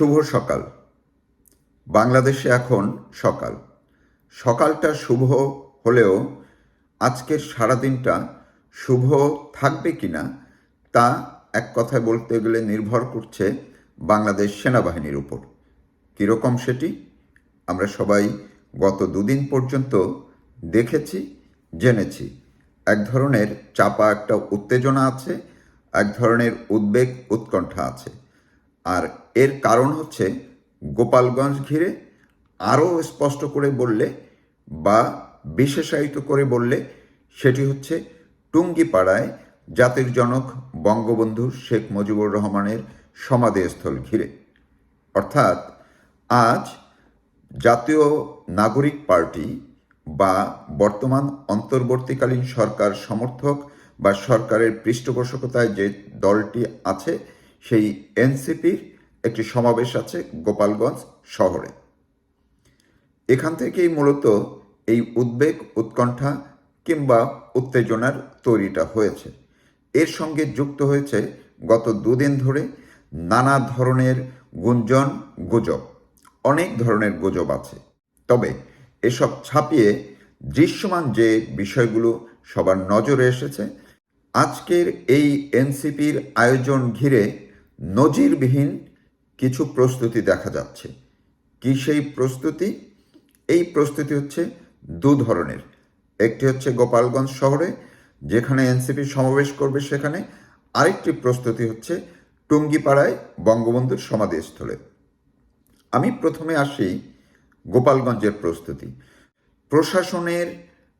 শুভ সকাল। বাংলাদেশে এখন সকাল। সকালটা শুভ হলেও আজকের সারাদিনটা শুভ থাকবে কিনা তা এক কথায় বলতে গেলে নির্ভর করছে বাংলাদেশ সেনাবাহিনীর উপর। কীরকম সেটি? আমরা সবাই গত দুদিন পর্যন্ত দেখেছি, জেনেছি। এক ধরনের চাপা একটা উত্তেজনা আছে, এক ধরনের উদ্বেগ, উৎকণ্ঠা আছে। আর এর কারণ হচ্ছে গোপালগঞ্জ ঘিরে আরও স্পষ্ট করে বললে বা বিশেষায়িত করে বললে সেটি হচ্ছে টুঙ্গিপাড়ায় জাতির জনক বঙ্গবন্ধু শেখ মুজিবুর রহমানের সমাধিস্থল ঘিরে। অর্থাৎ আজ জাতীয় নাগরিক পার্টি বা বর্তমান অন্তর্বর্তীকালীন সরকার সমর্থক বা সরকারের পৃষ্ঠপোষকতায় যে দলটি আছে, সেই এনসিপির একটি সমাবেশ আছে গোপালগঞ্জ শহরে। এখান থেকেই মূলত এই উদ্বেগ, উৎকণ্ঠা কিংবা উত্তেজনার তৈরিটা হয়েছে। এর সঙ্গে যুক্ত হয়েছে গত দুদিন ধরে নানা ধরনের গুঞ্জন, গুজব, অনেক ধরনের গুজব আছে। তবে এসব ছাপিয়ে দৃশ্যমান যে বিষয়গুলো সবার নজরে এসেছে, আজকের এই এনসিপির আয়োজন ঘিরে নজিরবিহীন কিছু প্রস্তুতি দেখা যাচ্ছে। কি সেই প্রস্তুতি? এই প্রস্তুতি হচ্ছে দু ধরনের। একটি হচ্ছে গোপালগঞ্জ শহরে, যেখানে এনসিপি সমাবেশ করবে সেখানে। আরেকটি প্রস্তুতি হচ্ছে টুঙ্গিপাড়ায় বঙ্গবন্ধুর সমাধিস্থলে। আমি প্রথমে আসি গোপালগঞ্জের প্রস্তুতি। প্রশাসনের,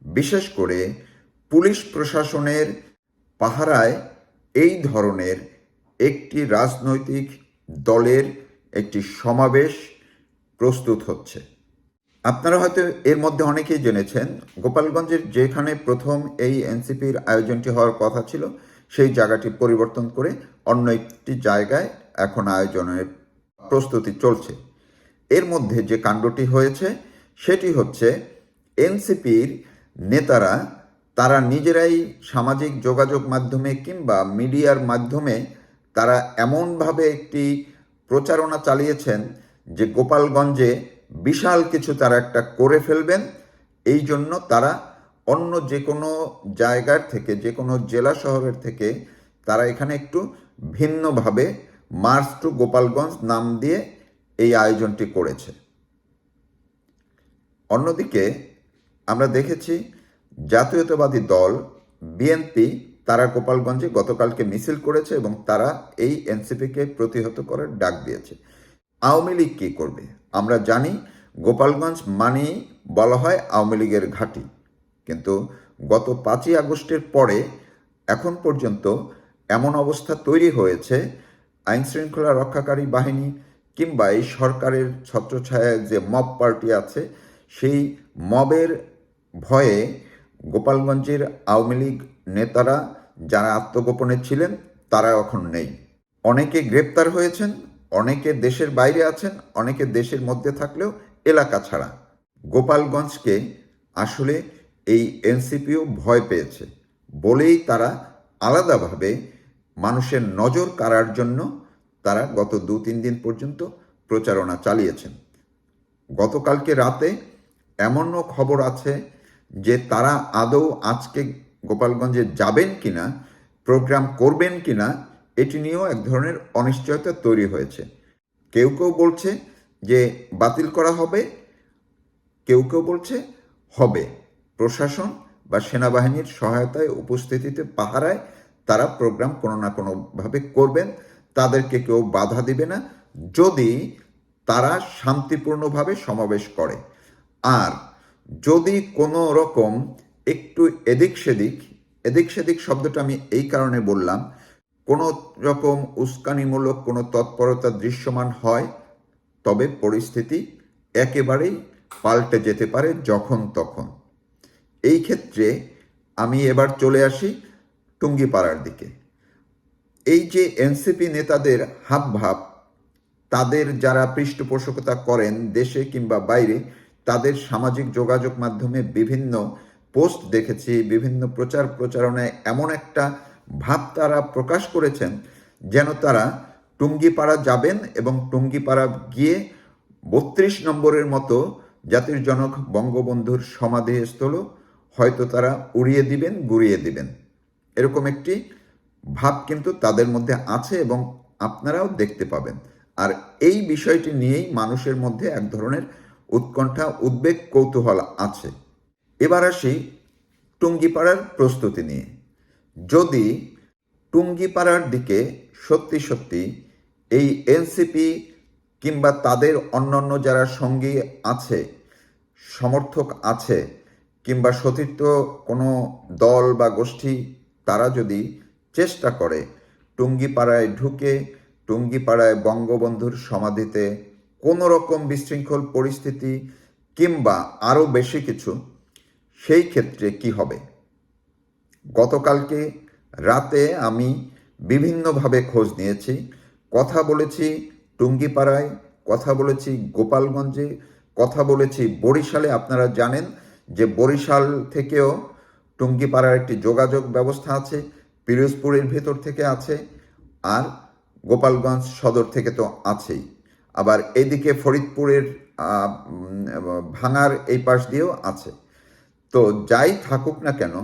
বিশেষ করে পুলিশ প্রশাসনের পাহারায় এই ধরনের একটি রাজনৈতিক দলের একটি সমাবেশ প্রস্তুত হচ্ছে। আপনারা হয়তো এর মধ্যে অনেকেই জেনেছেন, গোপালগঞ্জের যেখানে প্রথম এই এনসিপির আয়োজনটি হওয়ার কথা ছিল, সেই জায়গাটি পরিবর্তন করে অন্য একটি জায়গায় এখন আয়োজনের প্রস্তুতি চলছে। এর মধ্যে যে কাণ্ডটি হয়েছে, সেটি হচ্ছে এনসিপির নেতারা, তারা নিজেরাই সামাজিক যোগাযোগ মাধ্যমে কিংবা মিডিয়ার মাধ্যমে তারা এমনভাবে একটি প্রচারণা চালিয়েছেন যে গোপালগঞ্জে বিশাল কিছু তারা একটা করে ফেলবেন। এই জন্য তারা অন্য যে কোনো জায়গার থেকে, যে কোনো জেলা শহরের থেকে তারা এখানে একটু ভিন্নভাবে মার্চ টু গোপালগঞ্জ নাম দিয়ে এই আয়োজনটি করেছে। অন্যদিকে আমরা দেখেছি জাতীয়তাবাদী দল বিএনপি তারা গোপালগঞ্জে গতকালকে মিছিল করেছে এবং তারা এই এনসিপিকে প্রতিহত করার ডাক দিয়েছে। আওয়ামী লীগ কী করবে? আমরা জানি গোপালগঞ্জ মানেই বলা হয় আওয়ামী লীগের ঘাঁটি। কিন্তু গত পাঁচই আগস্টের পরে এখন পর্যন্ত এমন অবস্থা তৈরি হয়েছে আইন শৃঙ্খলা রক্ষাকারী বাহিনী কিংবা এই সরকারের ছত্রছায়ায় যে মব পার্টি আছে, সেই মবের ভয়ে গোপালগঞ্জের আওয়ামী লীগ নেতারা যারা আত্মগোপনে ছিলেন, তারা এখন নেই। অনেকে গ্রেপ্তার হয়েছেন, অনেকে দেশের বাইরে আছেন, অনেকে দেশের মধ্যে থাকলেও এলাকা ছাড়া। গোপালগঞ্জকে আসলে এই এনসিপিও ভয় পেয়েছে। বলেই তারা আলাদাভাবে মানুষের নজর কাড়ার জন্য তারা গত দু তিন দিন পর্যন্ত প্রচারণা চালিয়েছেন। গতকালকে রাতে এমনও খবর আছে যে তারা আদৌ আজকে গোপালগঞ্জে যাবেন কিনা, প্রোগ্রাম করবেন কিনা, এটি নিয়েও এক ধরনের অনিশ্চয়তা তৈরি হয়েছে। কেউ কেউ বলছে যে বাতিল করা হবে, কেউ কেউ বলছে হবে। প্রশাসন বা সেনাবাহিনীর সহায়তায় উপস্থিতিতে পাহারায় তারা প্রোগ্রাম কোনো না কোনোভাবে করবেন, তাদেরকে কেউ বাধা দিবে না, যদি তারা শান্তিপূর্ণভাবে সমাবেশ করে। আর যদি কোনো রকম একটু এদিক সেদিক এদিক সেদিক শব্দটা আমি এই কারণে বললাম, কোনো রকম উস্কানিমূলক কোনো তৎপরতা দৃশ্যমান হয়, তবে পরিস্থিতি একেবারেই পাল্টে যেতে পারে যখন তখন। এই ক্ষেত্রে আমি এবার চলে আসি টুঙ্গিপাড়ার দিকে। এই যে এনসিপি নেতাদের হাবভাব, তাদের যারা পৃষ্ঠপোষকতা করেন দেশে কিংবা বাইরে, তাদের সামাজিক যোগাযোগ মাধ্যমে বিভিন্ন পোস্ট দেখেছি, বিভিন্ন প্রচার প্রচারণায় এমন একটা ভাব তারা প্রকাশ করেছেন যেন তারা টুঙ্গিপাড়া যাবেন এবং টুঙ্গিপাড়া গিয়ে বত্রিশ নম্বরের মতো জাতির জনক বঙ্গবন্ধুর সমাধিস্থল হয়তো তারা উড়িয়ে দিবেন, গুড়িয়ে দিবেন। এরকম একটি ভাব কিন্তু তাদের মধ্যে আছে এবং আপনারাও দেখতে পাবেন। আর এই বিষয়টি নিয়েই মানুষের মধ্যে এক ধরনের উৎকণ্ঠা, উদ্বেগ, কৌতূহল আছে। এবার আসি টুঙ্গিপাড়ার প্রস্তুতি নিয়ে। যদি টুঙ্গিপাড়ার দিকে সত্যি সত্যি এই এনসিপি কিংবা তাদের অন্যান্য যারা সঙ্গী আছে, সমর্থক আছে কিংবা সতীর্থ কোনো দল বা গোষ্ঠী, তারা যদি চেষ্টা করে টুঙ্গিপাড়ায় ঢুকে টুঙ্গিপাড়ায় বঙ্গবন্ধুর সমাধিতে কোনো রকম বিশৃঙ্খল পরিস্থিতি কিংবা আরও বেশি কিছু সেই ক্ষেত্রে কি হবে? গতকালকে রাতে আমি বিভিন্নভাবে খোঁজ নিয়েছি। কথা বলেছি টুঙ্গিপাড়ায়, কথা বলেছি গোপালগঞ্জে, কথা বলেছি বরিশালে। আপনারা জানেন যে বরিশাল থেকেও টুঙ্গিপাড়ার একটি যোগাযোগ ব্যবস্থা আছে, পিরোজপুরের ভেতর থেকে আছে আর গোপালগঞ্জ সদর থেকে তো আছেই। আবার এদিকে ফরিদপুরের ভাঙার এই পাশ দিয়েও আছে। তো যাই থাকুক না কেন,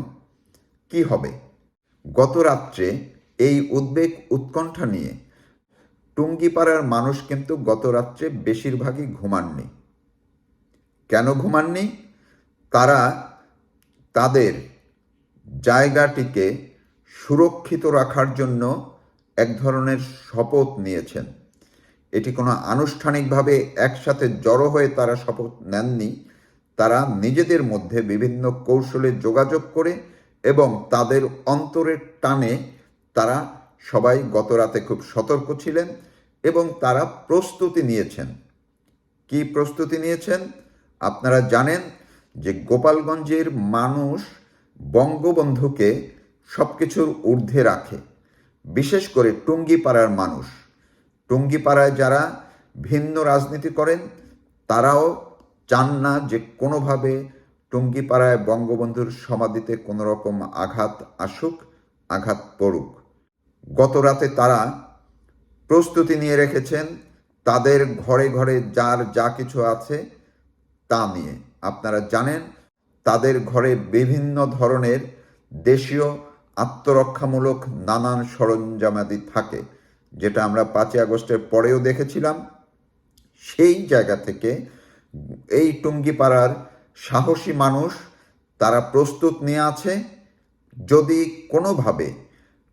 কি হবে? গত রাত্রে এই উদ্বেগ উৎকণ্ঠা নিয়ে টুঙ্গিপাড়ার মানুষ কিন্তু গত রাত্রে বেশিরভাগই ঘুমাননি। কেন ঘুমাননি? তারা তাদের জায়গাটিকে সুরক্ষিত রাখার জন্য এক ধরনের শপথ নিয়েছেন। এটি কোনো আনুষ্ঠানিকভাবে একসাথে জড়ো হয়ে তারা শপথ নেননি। তারা নিজেদের মধ্যে বিভিন্ন কৌশলে যোগাযোগ করে এবং তাদের অন্তরের টানে তারা সবাই গত রাতে খুব সতর্ক ছিলেন এবং তারা প্রস্তুতি নিয়েছেন। কি প্রস্তুতি নিয়েছেন? আপনারা জানেন যে গোপালগঞ্জের মানুষ বঙ্গবন্ধুকে সব কিছুর ঊর্ধ্বে রাখে, বিশেষ করে টুঙ্গিপাড়ার মানুষ। টুঙ্গিপাড়ায় যারা ভিন্ন রাজনীতি করেন, তারাও চান না যে কোনোভাবে টুঙ্গিপাড়ায় বঙ্গবন্ধুর সমাধিতে কোনো রকম আঘাত আসুক, আঘাত পড়ুক। গত রাতে তারা প্রস্তুতি নিয়ে রেখেছেন তাদের ঘরে ঘরে যার যা কিছু আছে তা নিয়ে। আপনারা জানেন, তাদের ঘরে বিভিন্ন ধরনের দেশীয় আত্মরক্ষামূলক নানান সরঞ্জামাদি থাকে। যেটা আমরা পাঁচই আগস্টের পরেও দেখেছিলাম। সেই জায়গা থেকে এই টুঙ্গিপাড়ার সাহসী মানুষ তারা প্রস্তুত নিয়ে আছে। যদি কোনোভাবে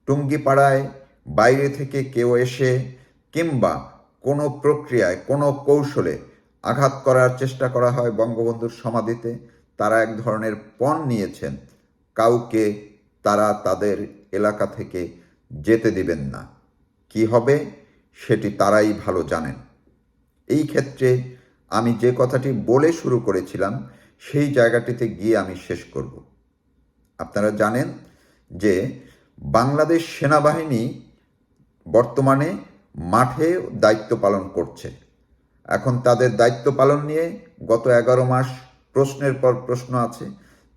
টুঙ্গিপাড়ায় বাইরে থেকে কেউ এসে কিংবা কোনো প্রক্রিয়ায়, কোনো কৌশলে আঘাত করার চেষ্টা করা হয় বঙ্গবন্ধুর সমাধিতে, তারা এক ধরনের পণ নিয়েছেন। কাউকে তারা তাদের এলাকা থেকে যেতে দিবেন না। কি হবে সেটি তারাই ভালো জানেন। এই ক্ষেত্রে আমি যে কথাটি বলে শুরু করেছিলাম, সেই জায়গাটিতে গিয়ে আমি শেষ করব। আপনারা জানেন যে বাংলাদেশ সেনাবাহিনী বর্তমানে মাঠে দায়িত্ব পালন করছে। এখন তাদের দায়িত্ব পালন নিয়ে গত এগারো মাস প্রশ্নের পর প্রশ্ন আছে।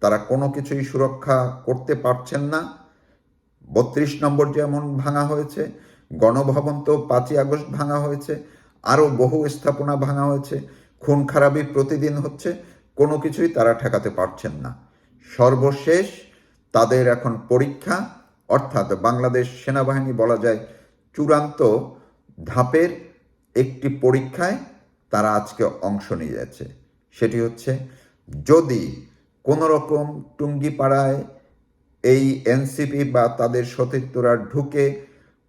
তারা কোনো কিছুই সুরক্ষা করতে পারছেন না। বত্রিশ নম্বর যেমন ভাঙা হয়েছে, গণভবন তো পাঁচই আগস্ট ভাঙা হয়েছে, আরও বহু স্থাপনা ভাঙা হয়েছে। খুন খারাপি প্রতিদিন হচ্ছে, কোনো কিছুই তারা ঠেকাতে পারছেন না। সর্বশেষ তাদের এখন পরীক্ষা, অর্থাৎ বাংলাদেশ সেনাবাহিনী বলা যায় চূড়ান্ত ধাপের একটি পরীক্ষায় তারা আজকে অংশ নিয়ে যাচ্ছে। সেটি হচ্ছে, যদি কোনো রকম টুঙ্গিপাড়ায় এই এনসিপি বা তাদের সতীর্থরা ঢুকে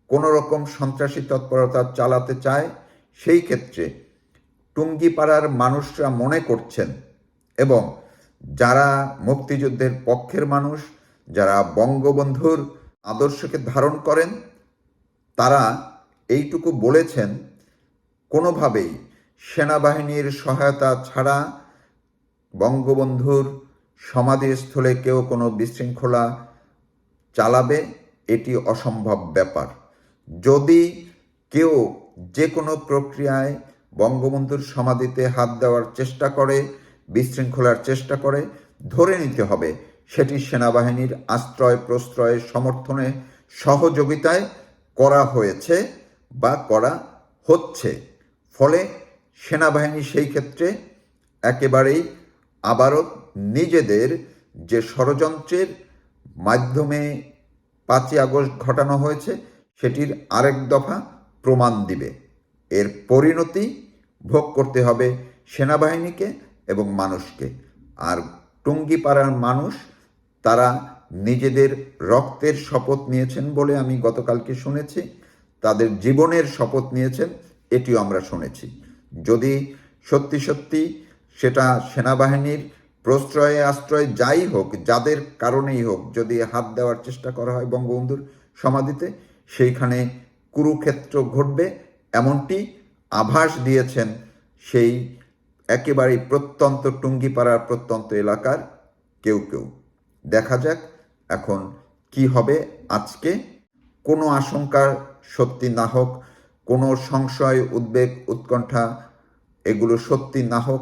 কোনো রকম সন্ত্রাসী তৎপরতা চালাতে চায়, সেই ক্ষেত্রে টুঙ্গিপাড়ার মানুষরা মনে করছেন এবং যারা মুক্তিযুদ্ধের পক্ষের মানুষ, যারা বঙ্গবন্ধুর আদর্শকে ধারণ করেন, তারা এইটুকু বলেছেন, কোনোভাবেই সেনাবাহিনীর সহায়তা ছাড়া বঙ্গবন্ধুর সমাধিস্থলে কেউ কোনো বিশৃঙ্খলা চালাবে, এটি অসম্ভব ব্যাপার। যদি কেউ যে কোনো প্রক্রিয়ায় বঙ্গবন্ধুর সমাধিতে হাত দেওয়ার চেষ্টা করে, বিশৃঙ্খলার চেষ্টা করে, ধরে নিতে হবে সেটি সেনাবাহিনীর আশ্রয় প্রশ্রয় সমর্থনে সহযোগিতায় করা হয়েছে বা করা হচ্ছে। ফলে সেনাবাহিনী সেই ক্ষেত্রে একেবারেই আবারও নিজেদের যে ষড়যন্ত্রের মাধ্যমে পাঁচই আগস্ট ঘটানো হয়েছে, সেটির আরেক দফা প্রমাণ দিবে। এর পরিণতি ভোগ করতে হবে সেনাবাহিনীকে এবং মানুষকে। আর টুঙ্গিপাড়ার মানুষ, তারা নিজেদের রক্তের শপথ নিয়েছেন বলে আমি গতকালকে শুনেছি, তাদের জীবনের শপথ নিয়েছেন, এটিও আমরা শুনেছি। যদি সত্যি সত্যি সেটা সেনাবাহিনীর প্রশ্রয়ে আশ্রয় যাই হোক, যাদের কারণেই হোক, যদি হাত দেওয়ার চেষ্টা করা হয় বঙ্গবন্ধুর সমাধিতে, সেইখানে কুরুক্ষেত্র ঘটবে, এমনটি আভাস দিয়েছেন সেই একেবারেই প্রত্যন্ত টুঙ্গিপাড়ার প্রত্যন্ত এলাকার কেউ কেউ। দেখা যাক এখন কি হবে আজকে। কোনো আশঙ্কার সত্যি না হোক, কোনো সংশয়, উদ্বেগ, উৎকণ্ঠা এগুলো সত্যি না হোক,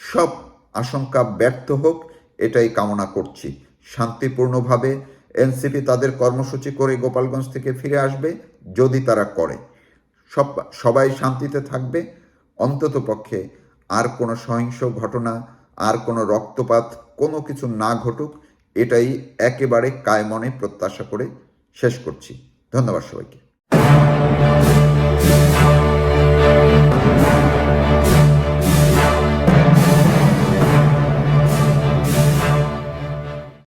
সব আশঙ্কা ব্যর্থ হোক, এটাই কামনা করছি। শান্তিপূর্ণভাবে এনসিপি তাদের কর্মসূচি করে গোপালগঞ্জ থেকে ফিরে আসবে, যদি তারা করে। সব, সবাই শান্তিতে থাকবে। অন্তত পক্ষে আর কোনো সহিংস ঘটনা, আর কোনো রক্তপাত, কোনো কিছু না ঘটুক, এটাই একেবারে কায়মনে প্রত্যাশা করে শেষ করছি। ধন্যবাদ সবাইকে।